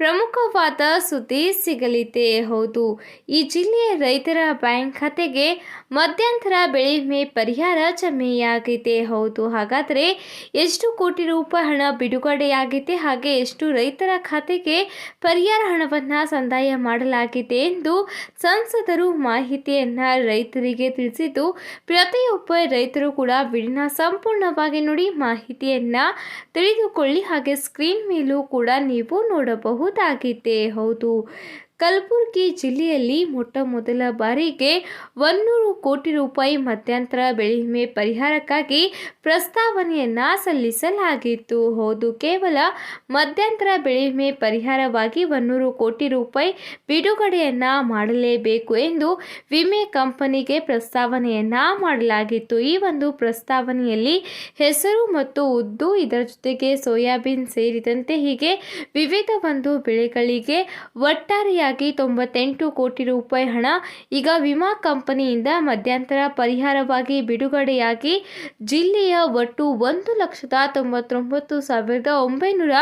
ಪ್ರಮುಖವಾದ ಸುದ್ದಿ ಸಿಗಲಿದೆ ಹೌದು. ಈ ಜಿಲ್ಲೆಯ ರೈತರ ಬ್ಯಾಂಕ್ ಖಾತೆಗೆ ಮಧ್ಯಂತರ ಬೆಳೆ ವಿಮೆ ಪರಿಹಾರ ಜಮೆಯಾಗಿದೆ ಹೌದು. ಹಾಗಾದರೆ ಎಷ್ಟು ಕೋಟಿ ರೂಪಾಯಿ ಹಣ ಬಿಡುಗಡೆಯಾಗಿದೆ ಹಾಗೆ ಎಷ್ಟು ರೈತರ ಖಾತೆಗೆ ಪರಿಹಾರ ಹಣವನ್ನು ಸಂದಾಯ ಮಾಡಲಾಗಿದೆ ಎಂದು ಸಂಸದರು ಮಾಹಿತಿಯನ್ನು ರೈತರಿಗೆ ತಿಳಿಸಿದ್ದು, ಪ್ರತಿಯೊಬ್ಬ ರೈತರು ಕೂಡ ವಿಡಿನ ಸಂಪೂರ್ಣವಾಗಿ ನೋಡಿ ಮಾಹಿತಿಯನ್ನು ತಿಳಿದುಕೊಳ್ಳಿ ಹಾಗೆ ಸ್ಕ್ರೀನ್ ಮೇಲೂ ಕೂಡ ನೀವು ನೋಡಬಹುದಾಗಿದೆ ಹೌದು. ಕಲಬುರಗಿ ಜಿಲ್ಲೆಯಲ್ಲಿ ಮೊಟ್ಟ ಮೊದಲ ಬಾರಿಗೆ ಒನ್ನೂರು ಕೋಟಿ ರೂಪಾಯಿ ಮಧ್ಯಂತರ ಬೆಳೆ ವಿಮೆ ಪರಿಹಾರಕ್ಕಾಗಿ ಪ್ರಸ್ತಾವನೆಯನ್ನು ಸಲ್ಲಿಸಲಾಗಿತ್ತು. ಹೌದು, ಕೇವಲ ಮಧ್ಯಂತರ ಬೆಳೆ ವಿಮೆ ಪರಿಹಾರವಾಗಿ ಒನ್ನೂರು ಕೋಟಿ ರೂಪಾಯಿ ಬಿಡುಗಡೆಯನ್ನು ಮಾಡಲೇಬೇಕು ಎಂದು ವಿಮೆ ಕಂಪನಿಗೆ ಪ್ರಸ್ತಾವನೆಯನ್ನು ಮಾಡಲಾಗಿತ್ತು. ಈ ಒಂದು ಪ್ರಸ್ತಾವನೆಯಲ್ಲಿ ಹೆಸರು ಮತ್ತು ಉದ್ದು ಇದರ ಜೊತೆಗೆ ಸೋಯಾಬೀನ್ ಸೇರಿದಂತೆ ಹೀಗೆ ವಿವಿಧ ಒಂದು ಬೆಳೆಗಳಿಗೆ ಒಟ್ಟಾರೆಯಾಗಿ ತೊಂಬತ್ತೆಂಟು ಕೋಟಿ ರೂಪಾಯಿ ಹಣ ಈಗ ವಿಮಾ ಕಂಪನಿಯಿಂದ ಮಧ್ಯಂತರ ಪರಿಹಾರವಾಗಿ ಬಿಡುಗಡೆಯಾಗಿ. ಜಿಲ್ಲೆಯ ಒಟ್ಟು ಒಂದು ಲಕ್ಷದ ತೊಂಬತ್ತೊಂಬತ್ತು ಸಾವಿರದ ಒಂಬೈನೂರ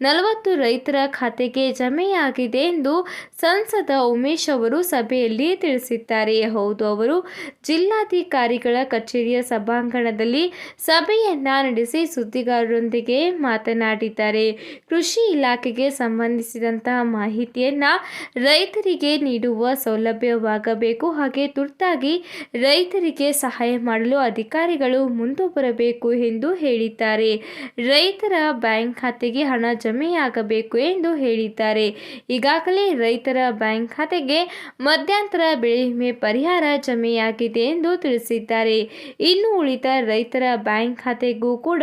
ನಲವತ್ತು ರೈತರ ಖಾತೆಗೆ ಜಮೆಯಾಗಿದೆ ಎಂದು ಸಂಸದ ಉಮೇಶ್ ಅವರು ಸಭೆಯಲ್ಲಿ ತಿಳಿಸಿದ್ದಾರೆ. ಹೌದು, ಅವರು ಜಿಲ್ಲಾಧಿಕಾರಿಗಳ ಕಚೇರಿಯ ಸಭಾಂಗಣದಲ್ಲಿ ಸಭೆಯನ್ನ ನಡೆಸಿ ಸುದ್ದಿಗಾರರೊಂದಿಗೆ ಮಾತನಾಡಿದ್ದಾರೆ. ಕೃಷಿ ಇಲಾಖೆಗೆ ಸಂಬಂಧಿಸಿದಂತಹ ಮಾಹಿತಿಯನ್ನ ರೈತರಿಗೆ ನೀಡುವ ಸೌಲಭ್ಯವಾಗಬೇಕು. ಹಾಗೆ ತುರ್ತಾಗಿ ರೈತರಿಗೆ ಸಹಾಯ ಮಾಡಲು ಅಧಿಕಾರಿಗಳು ಮುಂದೆ ಬರಬೇಕು ಎಂದು ಹೇಳಿದ್ದಾರೆ. ರೈತರ ಬ್ಯಾಂಕ್ ಖಾತೆಗೆ ಹಣ ಜಮೆಯಾಗಬೇಕು ಎಂದು ಹೇಳಿದ್ದಾರೆ. ಈಗಾಗಲೇ ರೈತರ ಬ್ಯಾಂಕ್ ಖಾತೆಗೆ ಮಧ್ಯಂತರ ಬೆಳೆ ವಿಮೆ ಪರಿಹಾರ ಜಮೆಯಾಗಿದೆ ಎಂದು ತಿಳಿಸಿದ್ದಾರೆ. ಇನ್ನು ಉಳಿದ ರೈತರ ಬ್ಯಾಂಕ್ ಖಾತೆಗೂ ಕೂಡ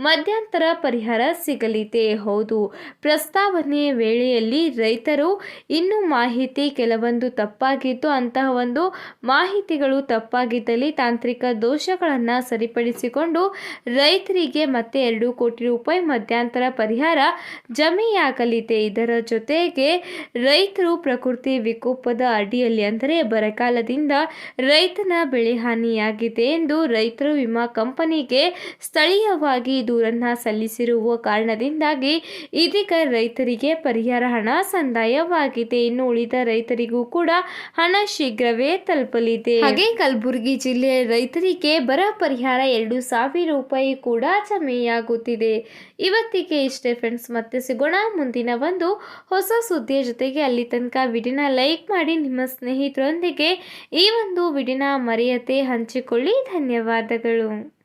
ಮಧ್ಯಂತರ ಪರಿಹಾರ ಸಿಗಲಿದೆ. ಹೌದು, ಪ್ರಸ್ತಾವನೆ ವೇಳೆಯಲ್ಲಿ ರೈತರು ಇನ್ನು ಮಾಹಿತಿ ಕೆಲವೊಂದು ತಪ್ಪಾಗಿತ್ತು ಅಂತಹ ಒಂದು ಮಾಹಿತಿಗಳು ತಪ್ಪಾಗಿದ್ದಲ್ಲಿ ತಾಂತ್ರಿಕ ದೋಷಗಳನ್ನು ಸರಿಪಡಿಸಿಕೊಂಡು ರೈತರಿಗೆ ಮತ್ತೆ ಎರಡು ಕೋಟಿ ರೂಪಾಯಿ ಮಧ್ಯಂತರ ಪರಿಹಾರ ಜಮೆಯಾಗಲಿದೆ. ಇದರ ಜೊತೆಗೆ ರೈತರು ಪ್ರಕೃತಿ ವಿಕೋಪದ ಅಡಿಯಲ್ಲಿ ಅಂದರೆ ಬರಗಾಲದಿಂದ ರೈತನ ಬೆಳೆ ಹಾನಿಯಾಗಿದೆ ಎಂದು ರೈತರು ವಿಮಾ ಕಂಪನಿಗೆ ಸ್ಥಳೀಯವಾಗಿ ದೂರನ್ನ ಸಲ್ಲಿಸಿರುವ ಕಾರಣದಿಂದಾಗಿ ಇದೀಗ ರೈತರಿಗೆ ಪರಿಹಾರ ಹಣ ಸಂದಾಯವಾಗಿದೆ. ಇನ್ನು ಉಳಿದ ರೈತರಿಗೂ ಕೂಡ ಹಣ ಶೀಘ್ರವೇ ತಲುಪಲಿದೆ. ಹಾಗೆ ಕಲಬುರಗಿ ಜಿಲ್ಲೆಯ ರೈತರಿಗೆ ಬರ ಪರಿಹಾರ ಎರಡು ಸಾವಿರ ರೂಪಾಯಿ ಕೂಡ ಜಮೆಯಾಗುತ್ತಿದೆ. ಇವತ್ತಿಗೆ ಇಷ್ಟೇ ಫ್ರೆಂಡ್ಸ್ ಮತ್ತೆ ಸಿಗೋಣ ಮುಂದಿನ ಒಂದು ಹೊಸ ಸುದ್ದಿಯ ಜೊತೆಗೆ. ಅಲ್ಲಿ ತನಕ ವಿಡಿನ ಲೈಕ್ ಮಾಡಿ, ನಿಮ್ಮ ಸ್ನೇಹಿತರೊಂದಿಗೆ ಈ ಒಂದು ವಿಡಿನ ಮರೆಯತೆ ಹಂಚಿಕೊಳ್ಳಿ. ಧನ್ಯವಾದಗಳು.